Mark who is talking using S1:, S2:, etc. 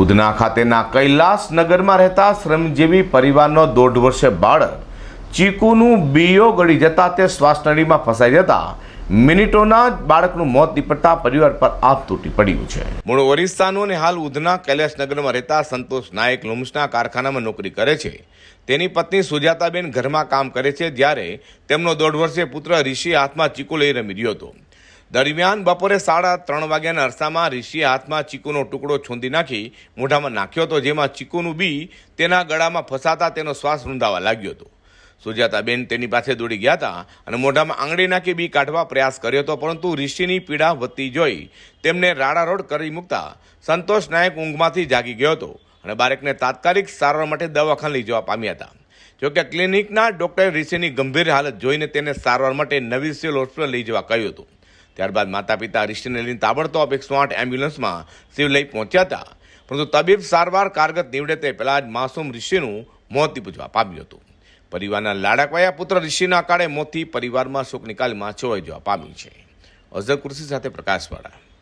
S1: ઉધના ખાતેના કૈલાસનગરમાં રહેતા શ્રમજીવી પરિવારનો દોઢ વર્ષે બાળક ચીકુનું બીઓ ગળી જતા તે શ્વાસનળીમાં ફસાઈ જતા મિનિટોના જ બાળકનું મોત નીપજતા પરિવાર પર આપ તૂટી પડ્યું છે. મૂળ ઓરિસ્સાનું અને હાલ ઉધના કૈલાસનગરમાં રહેતા સંતોષ નાયક લુમ્સના કારખાનામાં નોકરી કરે છે. તેની પત્ની સુજાતાબેન ઘરમાં કામ કરે છે, જ્યારે તેમનો દોઢ વર્ષે પુત્ર ઋષિ હાથમાં ચીકુ લઈ રમી રહ્યો હતો. દરમિયાન બપોરે સાડા ત્રણ વાગ્યાના અરસામાં ઋષિએ હાથમાં ચીકુનો ટુકડો છોંદી નાખી મોઢામાં નાખ્યો હતો, જેમાં ચીકુનું બી તેના ગળામાં ફસાતા તેનો શ્વાસ રૂંધાવા લાગ્યો હતો. સુજાતાબેન તેની પાસે દોડી ગયા હતા અને મોઢામાં આંગળી નાખી બી કાઢવા પ્રયાસ કર્યો હતો, પરંતુ ઋષિની પીડા વધતી જોઈ તેમને રાડારોડ કરી મૂકતા સંતોષ નાયક ઊંઘમાંથી જાગી ગયો હતો અને બાળકને તાત્કાલિક સારવાર માટે દવાખાને લઈ જવા પામ્યા હતા. જોકે ક્લિનિકના ડોક્ટરે ઋષિની ગંભીર હાલત જોઈને તેને સારવાર માટે નવી સિવિલ હોસ્પિટલ લઈ જવા કહ્યું હતું. ત્યારબાદ માતા પિતા રિશીને લઈને તાબડતોબ એકસો આઠ એમ્બ્યુલન્સમાં સિવિલ પહોંચ્યા હતા. પરંતુ તબીબ સારવાર કારગત નીવડે તે પહેલા જ માસૂમ ઋષિનું મોત નિપજવા પામ્યું હતું. પરિવારના લાડાકવાયા પુત્ર ઋષિના કાળે મોતથી પરિવારમાં શોકની કાલમાં છવાઈ જવા પામ્યું છે. અઝર કુર્સી સાથે પ્રકાશવાળા.